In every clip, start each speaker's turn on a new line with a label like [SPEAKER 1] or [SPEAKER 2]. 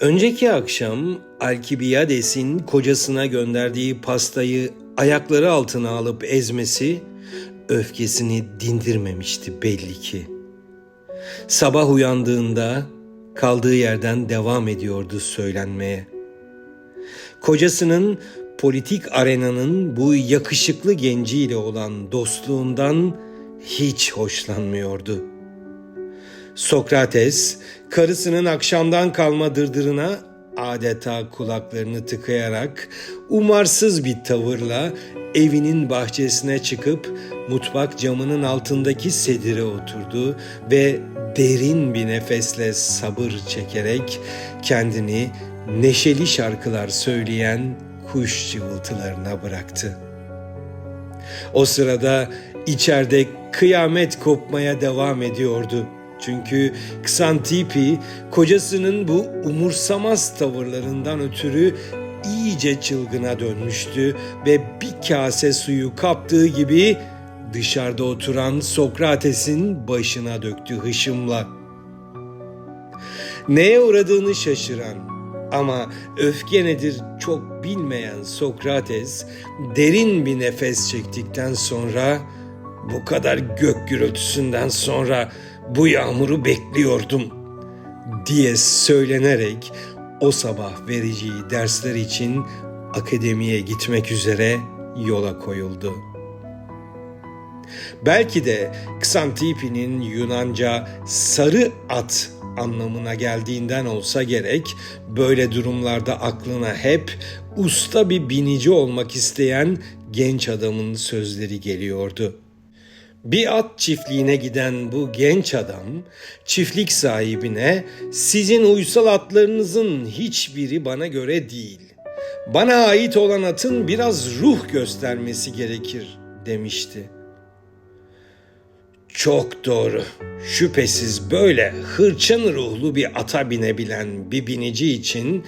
[SPEAKER 1] Önceki akşam Alkibiyades'in kocasına gönderdiği pastayı ayakları altına alıp ezmesi öfkesini dindirmemişti belli ki. Sabah uyandığında kaldığı yerden devam ediyordu söylenmeye. Kocasının politik arenanın bu yakışıklı genciyle olan dostluğundan hiç hoşlanmıyordu. Sokrates karısının akşamdan kalma dırdırına adeta kulaklarını tıkayarak umarsız bir tavırla evinin bahçesine çıkıp mutfak camının altındaki sedire oturdu ve derin bir nefesle sabır çekerek kendini neşeli şarkılar söyleyen kuş cıvıltılarına bıraktı. O sırada içeride kıyamet kopmaya devam ediyordu. Çünkü Ksantipi kocasının bu umursamaz tavırlarından ötürü iyice çılgına dönmüştü ve bir kase suyu kaptığı gibi dışarıda oturan Sokrates'in başına döktü hışımla. Neye uğradığını şaşıran ama öfke nedir çok bilmeyen Sokrates derin bir nefes çektikten sonra bu kadar gök gürültüsünden sonra bu yağmuru bekliyordum diye söylenerek o sabah vereceği dersler için akademiye gitmek üzere yola koyuldu. Belki de Ksantipi'nin Yunanca sarı at anlamına geldiğinden olsa gerek böyle durumlarda aklına hep usta bir binici olmak isteyen genç adamın sözleri geliyordu. Bir at çiftliğine giden bu genç adam çiftlik sahibine sizin uysal atlarınızın hiçbiri bana göre değil. Bana ait olan atın biraz ruh göstermesi gerekir demişti. Çok doğru. Şüphesiz böyle hırçın ruhlu bir ata binebilen bir binici için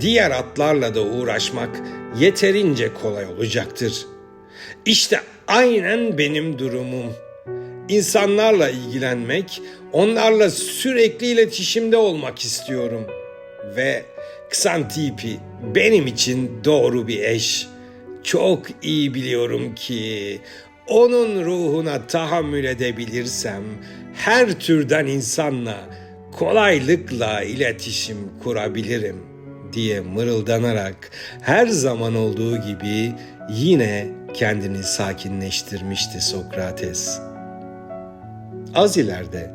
[SPEAKER 1] diğer atlarla da uğraşmak yeterince kolay olacaktır. İşte aynen benim durumum. İnsanlarla ilgilenmek, onlarla sürekli iletişimde olmak istiyorum. Ve Ksantipi benim için doğru bir eş. Çok iyi biliyorum ki onun ruhuna tahammül edebilirsem her türden insanla kolaylıkla iletişim kurabilirim diye mırıldanarak her zaman olduğu gibi yine kendini sakinleştirmişti Sokrates. Az ileride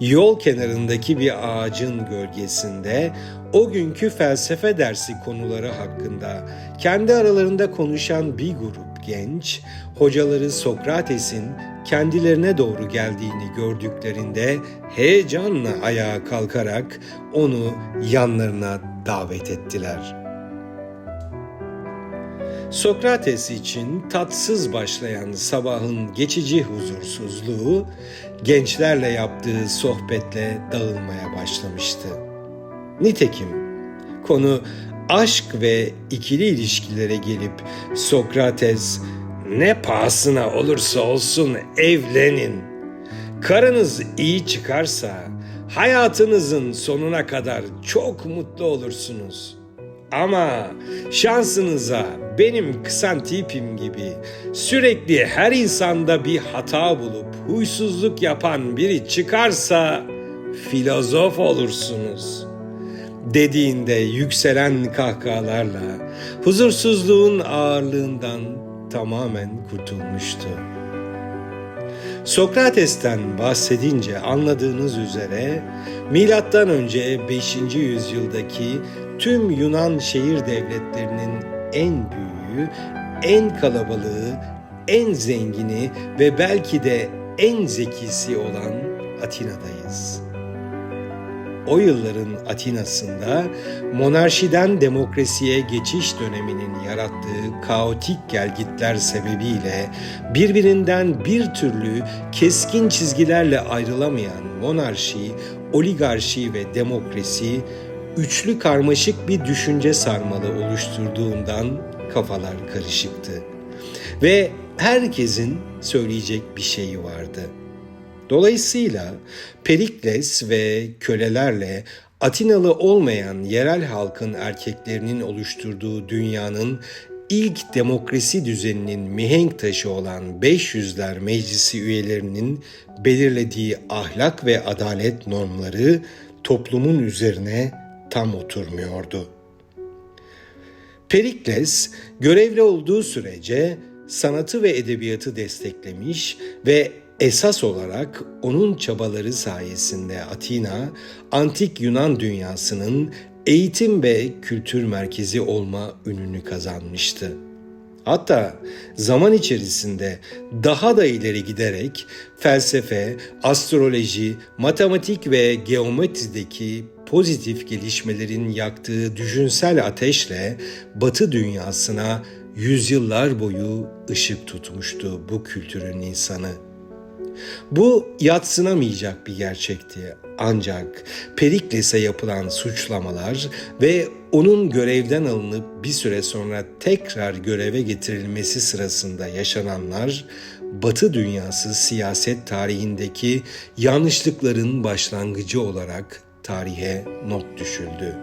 [SPEAKER 1] yol kenarındaki bir ağacın gölgesinde o günkü felsefe dersi konuları hakkında kendi aralarında konuşan bir grup genç hocaları Sokrates'in kendilerine doğru geldiğini gördüklerinde heyecanla ayağa kalkarak onu yanlarına davet ettiler. Sokrates için tatsız başlayan sabahın geçici huzursuzluğu gençlerle yaptığı sohbetle dağılmaya başlamıştı. Nitekim konu aşk ve ikili ilişkilere gelip Sokrates ne pahasına olursa olsun evlenin. Karınız iyi çıkarsa hayatınızın sonuna kadar çok mutlu olursunuz. Ama şansınıza benim kısan tipim gibi sürekli her insanda bir hata bulup huysuzluk yapan biri çıkarsa filozof olursunuz.'' dediğinde yükselen kahkahalarla huzursuzluğun ağırlığından tamamen kurtulmuştu. Sokrates'ten bahsedince anladığınız üzere milattan önce 5. yüzyıldaki tüm Yunan şehir devletlerinin en büyüğü, en kalabalığı, en zengini ve belki de en zekisi olan Atina'dayız. o yılların Atina'sında monarşiden demokrasiye geçiş döneminin yarattığı kaotik gelgitler sebebiyle birbirinden bir türlü keskin çizgilerle ayrılamayan monarşi, oligarşi ve demokrasi üçlü karmaşık bir düşünce sarmalı oluşturduğundan kafalar karışıktı. Ve herkesin söyleyecek bir şeyi vardı. Dolayısıyla Perikles ve kölelerle Atinalı olmayan yerel halkın erkeklerinin oluşturduğu dünyanın ilk demokrasi düzeninin mihenk taşı olan 500'ler meclisi üyelerinin belirlediği ahlak ve adalet normları toplumun üzerine tam oturmuyordu. Perikles görevli olduğu sürece sanatı ve edebiyatı desteklemiş ve esas olarak onun çabaları sayesinde Atina, antik Yunan dünyasının eğitim ve kültür merkezi olma ününü kazanmıştı. Hatta zaman içerisinde daha da ileri giderek felsefe, astroloji, matematik ve geometrideki pozitif gelişmelerin yaktığı düşünsel ateşle Batı dünyasına yüzyıllar boyu ışık tutmuştu bu kültürün insanı. Bu yatsınamayacak bir gerçekti. Ancak Perikles'e yapılan suçlamalar ve onun görevden alınıp bir süre sonra tekrar göreve getirilmesi sırasında yaşananlar Batı dünyası siyaset tarihindeki yanlışlıkların başlangıcı olarak tarihe not düşüldü.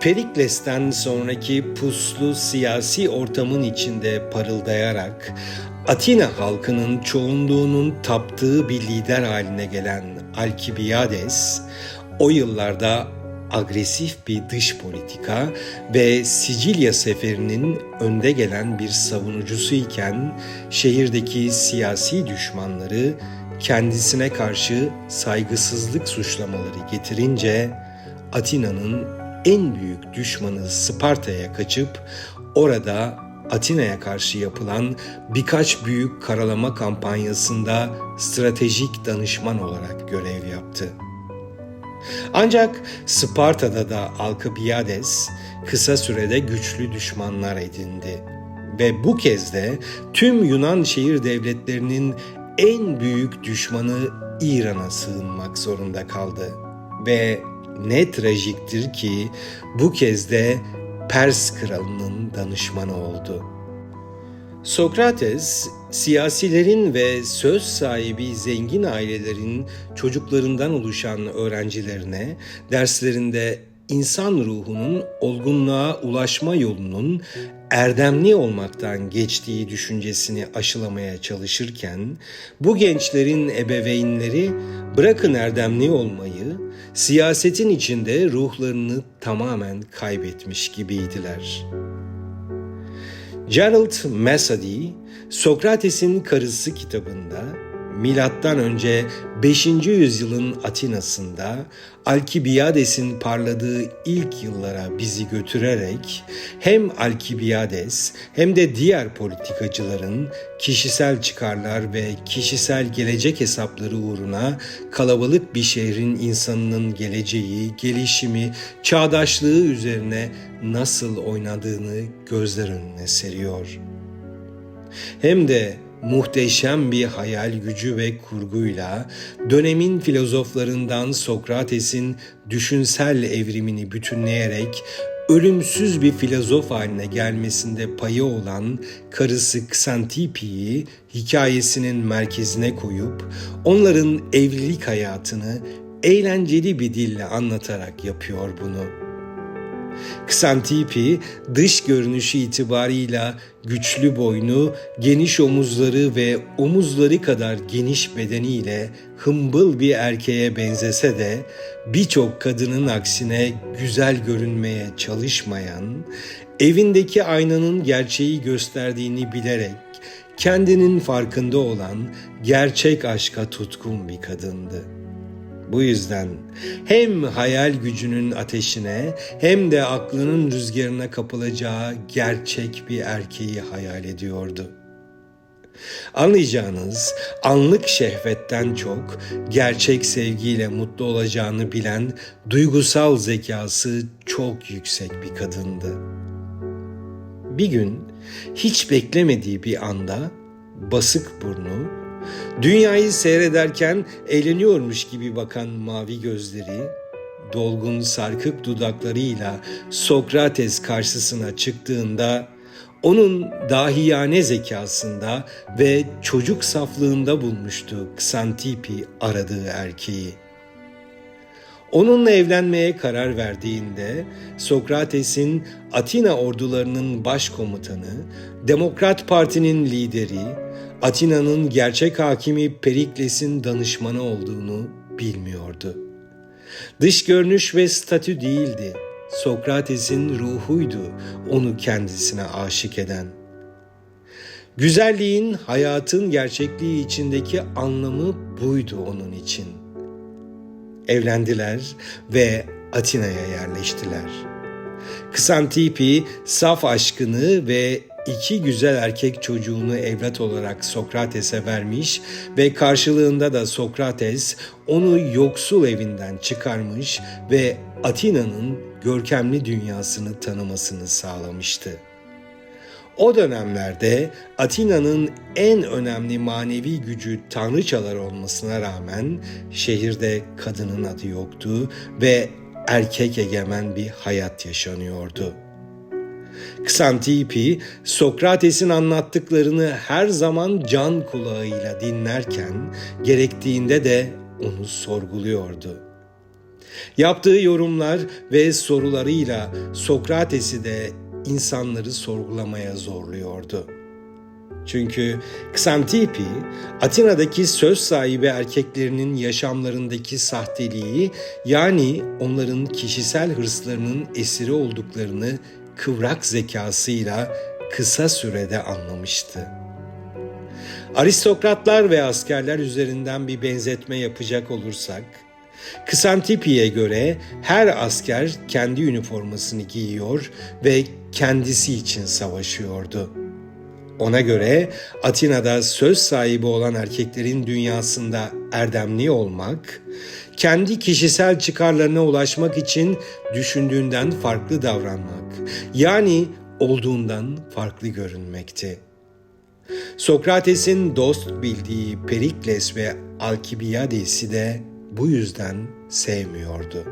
[SPEAKER 1] Perikles'ten sonraki puslu siyasi ortamın içinde parıldayarak Atina halkının çoğunluğunun taptığı bir lider haline gelen Alkibiades, o yıllarda agresif bir dış politika ve Sicilya seferinin önde gelen bir savunucusu iken şehirdeki siyasi düşmanları kendisine karşı saygısızlık suçlamaları getirince Atina'nın en büyük düşmanı Sparta'ya kaçıp orada Atina'ya karşı yapılan birkaç büyük karalama kampanyasında stratejik danışman olarak görev yaptı. Ancak Sparta'da da Alkibiades kısa sürede güçlü düşmanlar edindi ve bu kez de tüm Yunan şehir devletlerinin en büyük düşmanı İran'a sığınmak zorunda kaldı. Ve ne trajiktir ki bu kez de Pers kralının danışmanı oldu. Sokrates, siyasilerin ve söz sahibi zengin ailelerin çocuklarından oluşan öğrencilerine derslerinde insan ruhunun olgunluğa ulaşma yolunun erdemli olmaktan geçtiği düşüncesini aşılamaya çalışırken bu gençlerin ebeveynleri bırakın erdemli olmayı siyasetin içinde ruhlarını tamamen kaybetmiş gibiydiler. Gerald Mesady, Sokrates'in Karısı kitabında milattan önce 5. yüzyılın Atina'sında Alkibiades'in parladığı ilk yıllara bizi götürerek hem Alkibiades hem de diğer politikacıların kişisel çıkarlar ve kişisel gelecek hesapları uğruna kalabalık bir şehrin insanının geleceği, gelişimi, çağdaşlığı üzerine nasıl oynadığını gözler önüne seriyor. Hem de muhteşem bir hayal gücü ve kurguyla dönemin filozoflarından Sokrates'in düşünsel evrimini bütünleyerek ölümsüz bir filozof haline gelmesinde payı olan karısı Xantipi'yi hikayesinin merkezine koyup onların evlilik hayatını eğlenceli bir dille anlatarak yapıyor bunu. Ksantipi dış görünüşü itibarıyla güçlü boynu, geniş omuzları ve omuzları kadar geniş bedeniyle hımbıl bir erkeğe benzese de birçok kadının aksine güzel görünmeye çalışmayan, evindeki aynanın gerçeği gösterdiğini bilerek kendinin farkında olan gerçek aşka tutkun bir kadındı.'' Bu yüzden hem hayal gücünün ateşine hem de aklının rüzgarına kapılacağı gerçek bir erkeği hayal ediyordu. Anlayacağınız anlık şehvetten çok gerçek sevgiyle mutlu olacağını bilen duygusal zekası çok yüksek bir kadındı. Bir gün hiç beklemediği bir anda basık burnu, dünyayı seyrederken eğleniyormuş gibi bakan mavi gözleri, dolgun sarkık dudaklarıyla Sokrates karşısına çıktığında onun dahiyane zekasında ve çocuk saflığında bulmuştu Ksantipi aradığı erkeği. Onunla evlenmeye karar verdiğinde Sokrates'in Atina ordularının başkomutanı, Demokrat Parti'nin lideri, Atina'nın gerçek hakimi Perikles'in danışmanı olduğunu bilmiyordu. Dış görünüş ve statü değildi. Sokrates'in ruhuydu onu kendisine aşık eden. Güzelliğin hayatın gerçekliği içindeki anlamı buydu onun için. Evlendiler ve Atina'ya yerleştiler. Kısantipi saf aşkını ve iki güzel erkek çocuğunu evlat olarak Sokrates'e vermiş ve karşılığında da Sokrates onu yoksul evinden çıkarmış ve Atina'nın görkemli dünyasını tanımasını sağlamıştı. O dönemlerde Atina'nın en önemli manevi gücü tanrıçalar olmasına rağmen şehirde kadının adı yoktu ve erkek egemen bir hayat yaşanıyordu. Ksantipi, Sokrates'in anlattıklarını her zaman can kulağıyla dinlerken, gerektiğinde de onu sorguluyordu. Yaptığı yorumlar ve sorularıyla Sokrates'i de insanları sorgulamaya zorluyordu. Çünkü Ksantipi, Atina'daki söz sahibi erkeklerinin yaşamlarındaki sahteliği yani onların kişisel hırslarının esiri olduklarını kıvrak zekasıyla kısa sürede anlamıştı. Aristokratlar ve askerler üzerinden bir benzetme yapacak olursak, Kısantipi'ye göre her asker kendi üniformasını giyiyor ve kendisi için savaşıyordu. Ona göre Atina'da söz sahibi olan erkeklerin dünyasında erdemli olmak, kendi kişisel çıkarlarına ulaşmak için düşündüğünden farklı davranmak, yani olduğundan farklı görünmekti. Sokrates'in dost bildiği Perikles ve Alkibiyades'i de bu yüzden sevmiyordu.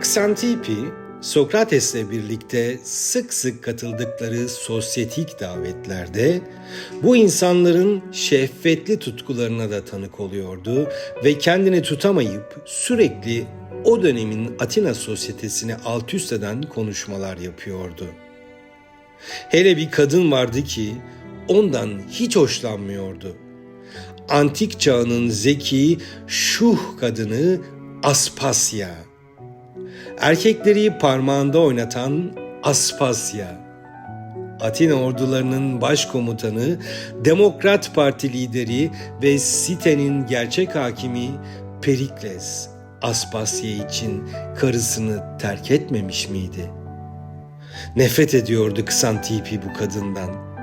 [SPEAKER 1] Ksantipi, Sokrates'le birlikte sık sık katıldıkları sosyetik davetlerde bu insanların şehvetli tutkularına da tanık oluyordu ve kendini tutamayıp sürekli o dönemin Atina sosyetesini alt üst eden konuşmalar yapıyordu. Hele bir kadın vardı ki ondan hiç hoşlanmıyordu. Antik çağının zeki, şuh kadını Aspasya erkekleri parmağında oynatan Aspasya. Atina ordularının başkomutanı, Demokrat Parti lideri ve sitenin gerçek hakimi Perikles Aspasya için karısını terk etmemiş miydi? Nefret ediyordu Ksantipi bu kadından.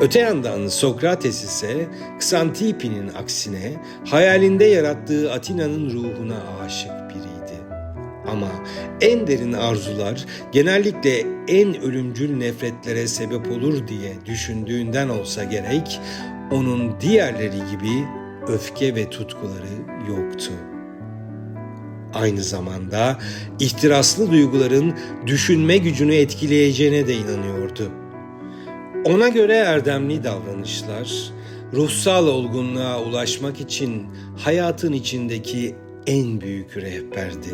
[SPEAKER 1] Öte yandan Sokrates ise Ksantipi'nin aksine hayalinde yarattığı Atina'nın ruhuna aşık biriydi. Ama en derin arzular genellikle en ölümcül nefretlere sebep olur diye düşündüğünden olsa gerek onun diğerleri gibi öfke ve tutkuları yoktu. Aynı zamanda ihtiraslı duyguların düşünme gücünü etkileyeceğine de inanıyordu. Ona göre erdemli davranışlar, ruhsal olgunluğa ulaşmak için hayatın içindeki en büyük rehberdi.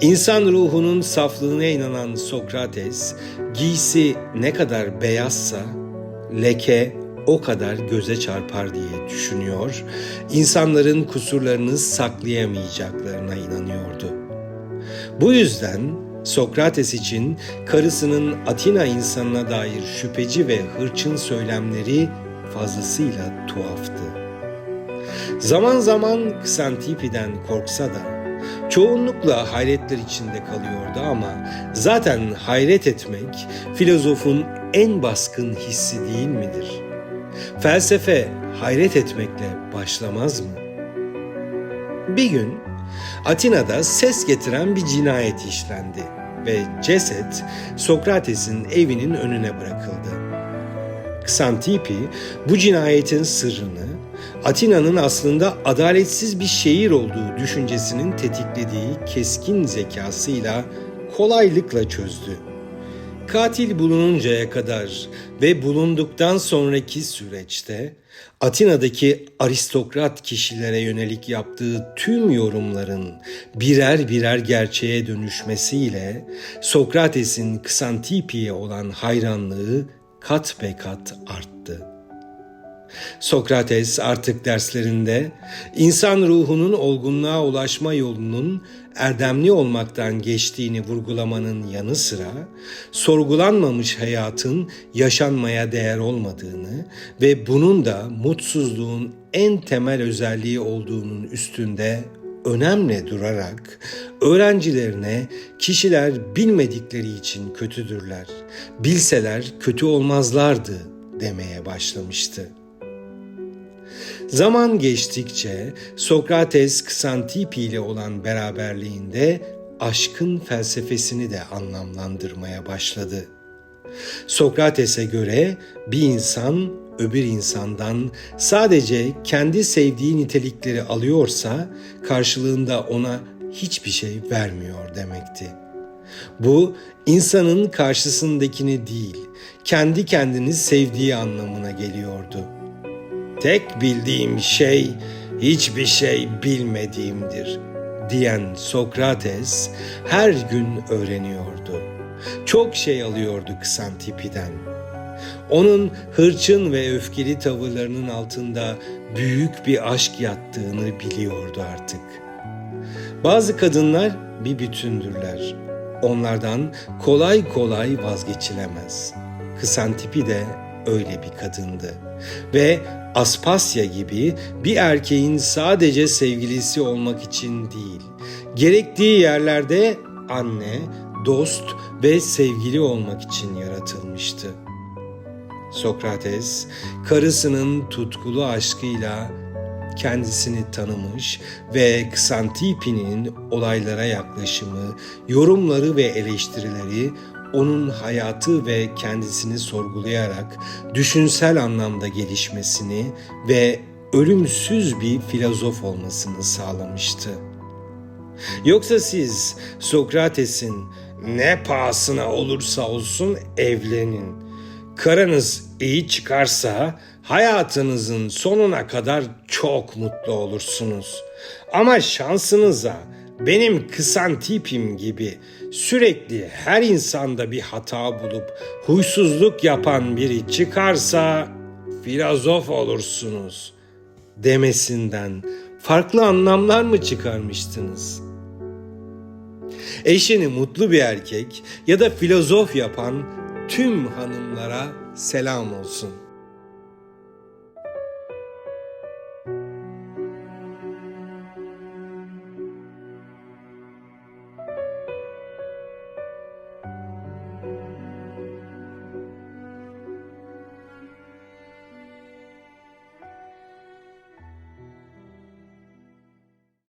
[SPEAKER 1] İnsan ruhunun saflığına inanan Sokrates, giysi ne kadar beyazsa leke o kadar göze çarpar diye düşünüyor, insanların kusurlarını saklayamayacaklarına inanıyordu. Bu yüzden Sokrates için karısının Atina insanına dair şüpheci ve hırçın söylemleri fazlasıyla tuhaftı. Zaman zaman Ksantipi'den korksa da çoğunlukla hayretler içinde kalıyordu ama zaten hayret etmek filozofun en baskın hissi değil midir?'' Felsefe hayret etmekle başlamaz mı? Bir gün Atina'da ses getiren bir cinayet işlendi ve ceset Sokrates'in evinin önüne bırakıldı. Ksantipi bu cinayetin sırrını Atina'nın aslında adaletsiz bir şehir olduğu düşüncesinin tetiklediği keskin zekasıyla kolaylıkla çözdü. Katil bulununcaya kadar ve bulunduktan sonraki süreçte Atina'daki aristokrat kişilere yönelik yaptığı tüm yorumların birer birer gerçeğe dönüşmesiyle Sokrates'in Ksantipi'ye olan hayranlığı kat be kat arttı. Sokrates artık derslerinde insan ruhunun olgunluğa ulaşma yolunun erdemli olmaktan geçtiğini vurgulamanın yanı sıra sorgulanmamış hayatın yaşanmaya değer olmadığını ve bunun da mutsuzluğun en temel özelliği olduğunun üstünde önemli durarak öğrencilerine kişiler bilmedikleri için kötüdürler, bilseler kötü olmazlardı demeye başlamıştı. Zaman geçtikçe Sokrates Ksantipi ile olan beraberliğinde aşkın felsefesini de anlamlandırmaya başladı. Sokrates'e göre bir insan öbür insandan sadece kendi sevdiği nitelikleri alıyorsa karşılığında ona hiçbir şey vermiyor demekti. Bu insanın karşısındakini değil, kendi kendini sevdiği anlamına geliyordu. Tek bildiğim şey hiçbir şey bilmediğimdir diyen Sokrates her gün öğreniyordu. Çok şey alıyordu Ksantipi'den. Onun hırçın ve öfkeli tavırlarının altında büyük bir aşk yattığını biliyordu artık. Bazı kadınlar bir bütündürler. Onlardan kolay kolay vazgeçilemez. Ksantipi de öyle bir kadındı. Ve Aspasya gibi bir erkeğin sadece sevgilisi olmak için değil, gerektiği yerlerde anne, dost ve sevgili olmak için yaratılmıştı. Sokrates, karısının tutkulu aşkıyla kendisini tanımış ve Ksantipi'nin olaylara yaklaşımı, yorumları ve eleştirileri onun hayatı ve kendisini sorgulayarak düşünsel anlamda gelişmesini ve ölümsüz bir filozof olmasını sağlamıştı. Yoksa siz Sokrates'in ne pahasına olursa olsun evlenin. Karınız iyi çıkarsa hayatınızın sonuna kadar çok mutlu olursunuz. Ama şansınıza benim kısan tipim gibi sürekli her insanda bir hata bulup huysuzluk yapan biri çıkarsa filozof olursunuz demesinden farklı anlamlar mı çıkarmıştınız? Eşini mutlu bir erkek ya da filozof yapan tüm hanımlara selam olsun.''